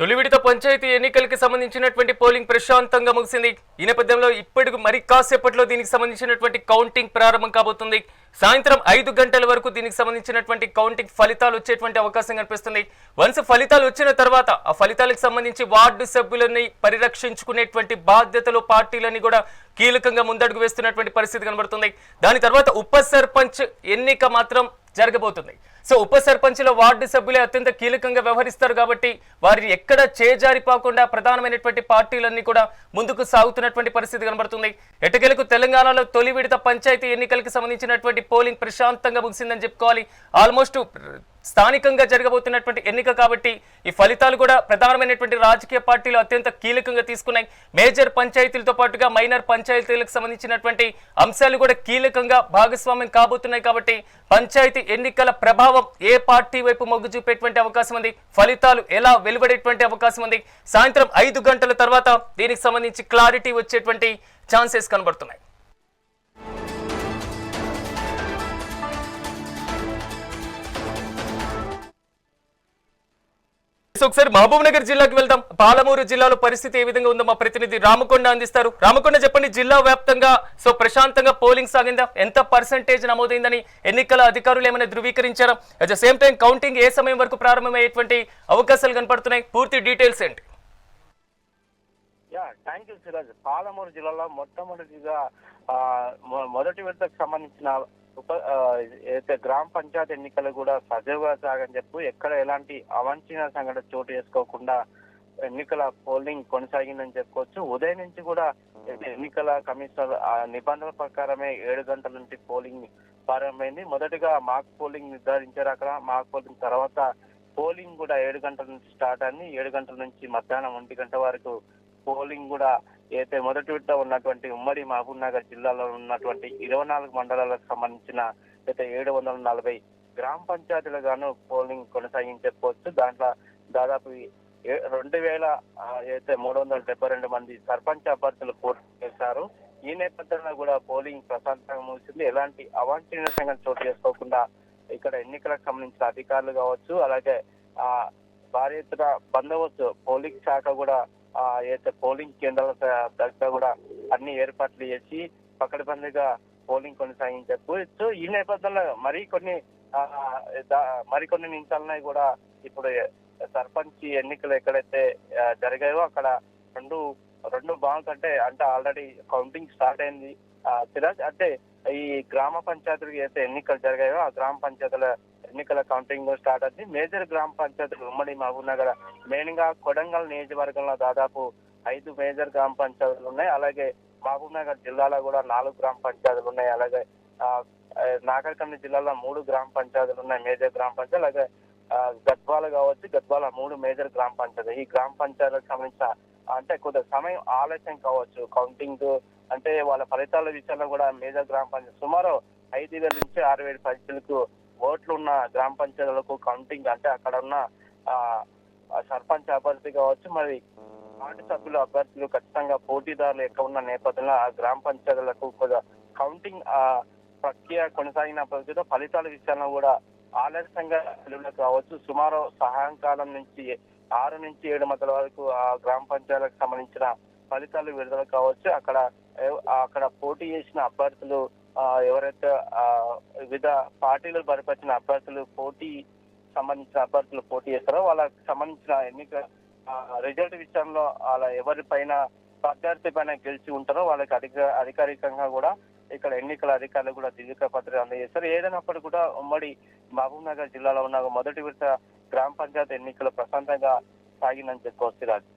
తొలి విడత పంచాయతీ ఎన్నికలకు సంబంధించినటువంటి పోలింగ్ ప్రశాంతంగా ముగిసింది. ఈ నేపథ్యంలో ఇప్పటికి మరి కాసేపట్లో దీనికి సంబంధించినటువంటి కౌంటింగ్ ప్రారంభం కాబోతుంది. సాయంత్రం ఐదు గంటల వరకు దీనికి సంబంధించినటువంటి కౌంటింగ్ ఫలితాలు వచ్చేటువంటి అవకాశం కనిపిస్తుంది. వన్స్ ఫలితాలు వచ్చిన తర్వాత ఆ ఫలితాలకు సంబంధించి వార్డు సభ్యులని పరిరక్షించుకునేటువంటి బాధ్యతలు పార్టీలని కూడా కీలకంగా ముందడుగు వేస్తున్నటువంటి పరిస్థితి కనబడుతుంది. దాని తర్వాత ఉప సర్పంచ్ ఎన్నిక మాత్రం జరగబోతుంది. సో ఉప సర్పంచ్ల వార్డు సభ్యులే అత్యంత కీలకంగా వ్యవహరిస్తారు కాబట్టి వారి ఎక్కడ చేజారిపోకుండా ప్రధానమైనటువంటి పార్టీలన్నీ కూడా ముందుకు సాగుతున్నటువంటి పరిస్థితి కనబడుతుంది. ఎటకెలకు తెలంగాణలో తొలి విడత పంచాయతీ ఎన్నికలకు సంబంధించినటువంటి పోలింగ్ ప్రశాంతంగా ముగిసిందని చెప్పుకోవాలి. ఆల్మోస్ట్ స్థానికంగా జరగబోతున్నటువంటి ఎన్నిక కాబట్టి ఈ ఫలితాలు కూడా ప్రధానమైనటువంటి రాజకీయ పార్టీలు అత్యంత కీలకంగా తీసుకున్నాయి. మేజర్ పంచాయతీలతో పాటుగా మైనర్ పంచాయతీలకు సంబంధించినటువంటి అంశాలు కూడా కీలకంగా భాగస్వామ్యం కాబోతున్నాయి కాబట్టి పంచాయతీ ఎన్నికల ప్రభావం ఏ పార్టీ వైపు మొగ్గు చూపేటువంటి అవకాశం ఉంది? ఫలితాలు ఎలా వెలువడేటువంటి అవకాశం ఉంది? సాయంత్రం ఐదు గంటల తర్వాత దీనికి సంబంధించి క్లారిటీ వచ్చేటువంటి ఛాన్సెస్ కనబడుతున్నాయి. ఒకసారి మహబూబ్ నగర్ జిల్లాకి వెళ్దాం. పాలమూరు జిల్లాలో పరిస్థితి ఏ విధంగా ఉందో మా ప్రతినిధి రామకొండ అందిస్తారు. రామకొండ చెప్పండి జిల్లా వ్యాప్తంగా సో ప్రశాంతంగా పోలింగ్ సాగిందా? ఎంత పర్సంటేజ్ నమోదైందని ఎన్నికల అధికారులు ఏమైనా ధృవీకరించారా? At the same time counting ఏ సమయం వరకు ప్రారంభమయ్యేటువంటి అవకాశాలు కనపడుతున్నాయి? పూర్తి డీటెయిల్స్ ఏంటి? థ్యాంక్ యూ సిరాజ్ పాలమూరు జిల్లాలో మొట్టమొదటిగా మొదటి విడతకు సంబంధించిన ఉప గ్రామ పంచాయత్ ఎన్నికలు కూడా సజావుగా సాగని చెప్పు ఎక్కడ ఎలాంటి అవాంఛనీయ సంఘటన చోటు చేసుకోకుండా ఎన్నికల పోలింగ్ కొనసాగిందని చెప్పుకోవచ్చు. ఉదయం నుంచి కూడా ఎన్నికల కమిషనర్ ఆ నిబంధనల ప్రకారమే ఏడు గంటల నుంచి పోలింగ్ ప్రారంభమైంది. మొదటగా మాక్ పోలింగ్ నిర్ధారించారు అక్కడ. మాక్ పోలింగ్ తర్వాత పోలింగ్ కూడా ఏడు గంటల నుంచి స్టార్ట్ అయింది. ఏడు గంటల నుంచి మధ్యాహ్నం ఒంటి గంట వరకు పోలింగ్ కూడా అయితే మొదటి విడత ఉన్నటువంటి ఉమ్మడి మహబూబ్ నగర్ జిల్లాలో ఉన్నటువంటి ఇరవై నాలుగు మండలాలకు సంబంధించిన అయితే ఏడు వందల నలభై గ్రామ పంచాయతీలుగాను పోలింగ్ కొనసాగించకపోవచ్చు. దాంట్లో దాదాపు ఏ- రెండు వేల అయితే మూడు వందల డెబ్బై రెండు మంది సర్పంచ్ అభ్యర్థులు పోటీ చేశారు. ఈ నేపథ్యంలో కూడా పోలింగ్ ప్రశాంతంగా ముగిసింది. ఎలాంటి అవాంఛనీయ సంఘటన చోటు చేసుకోకుండా ఇక్కడ ఎన్నికలకు సంబంధించిన అధికారులు కావచ్చు అలాగే ఆ భారీ ఎత్తున బందోబస్తు పోలింగ్ శాఖ కూడా అయితే పోలింగ్ కేంద్రాల దగ్గర కూడా అన్ని ఏర్పాట్లు చేసి పకడ్బందీగా పోలింగ్ కొనసాగించచ్చు సో ఈ నేపథ్యంలో మరి కొన్ని మరికొన్ని నిమిషాలనే కూడా ఇప్పుడు సర్పంచ్ ఎన్నికలు ఎక్కడైతే జరిగాయో అక్కడ రెండు రెండు బాంక్ అంటే అంటే ఆల్రెడీ కౌంటింగ్ స్టార్ట్ అయింది. సిరాజ్ అంటే ఈ గ్రామ పంచాయతీలకు అయితే ఎన్నికలు జరిగాయో ఆ గ్రామ పంచాయతీల ఎన్నికల కౌంటింగ్ స్టార్ట్ అయింది. మేజర్ గ్రామ పంచాయతీలు ఉమ్మడి మహబూబ్ నగర్ మెయిన్గా కొడంగల్ నియోజకవర్గంలో దాదాపు ఐదు మేజర్ గ్రామ పంచాయతీలు ఉన్నాయి. అలాగే మహబూబ్ నగర్ జిల్లాలో కూడా నాలుగు గ్రామ పంచాయతీలు ఉన్నాయి. అలాగే ఆ, జిల్లాలో మూడు గ్రామ పంచాయతీలు ఉన్నాయి. మేజర్ గ్రామ పంచాయతీ అలాగే గద్వాల కావచ్చు గద్వాల మూడు మేజర్ గ్రామ పంచాయతీ ఈ గ్రామ పంచాయతీలకు సంబంధించిన అంటే కొంత సమయం ఆలస్యం కావచ్చు. కౌంటింగ్ అంటే వాళ్ళ ఫలితాల విషయంలో కూడా మేజర్ గ్రామ పంచాయతీ సుమారు ఐదు వేల నుంచి ఆరు వేల పైసలకు ఓట్లు ఉన్న గ్రామ పంచాయతీలకు కౌంటింగ్ అంటే అక్కడ ఉన్న ఆ, సర్పంచ్ అభ్యర్థి కావచ్చు మరి వార్డు సభ్యులు అభ్యర్థులు ఖచ్చితంగా పోటీదారులు ఎక్కువ ఉన్న నేపథ్యంలో ఆ గ్రామ పంచాయతీలకు కౌంటింగ్ ప్రక్రియ కొనసాగిన కొనసాగినప్పటికీ ఫలితాల విషయంలో కూడా ఆలస్యంగా కావచ్చు సుమారు సాయంకాలం నుంచి ఆరు నుంచి ఏడు మధ్యల వరకు ఆ గ్రామ పంచాయతీలకు సంబంధించిన ఫలితాలు విడుదల కావచ్చు. అక్కడ అక్కడ పోటీ చేసిన అభ్యర్థులు ఎవరైతే వివిధ పార్టీలు బరిపరిచిన అభ్యర్థులు పోటీ సంబంధించిన అభ్యర్థులు పోటీ చేస్తారో వాళ్ళకి సంబంధించిన ఎన్నిక రిజల్ట్ విషయంలో వాళ్ళ ఎవరిపైన అభ్యర్థి పైన గెలిచి ఉంటారో వాళ్ళకి అధిక అధికారికంగా కూడా ఇక్కడ ఎన్నికల అధికారులు కూడా దిగుక పత్రిక అందజేస్తారు. ఏదైనప్పటికీ కూడా ఉమ్మడి మహబూబ్ నగర్ జిల్లాలో ఉన్న మొదటి విడత గ్రామ పంచాయతీ ఎన్నికలు ప్రశాంతంగా సాగిందని చెప్పుకోవచ్చు రాజు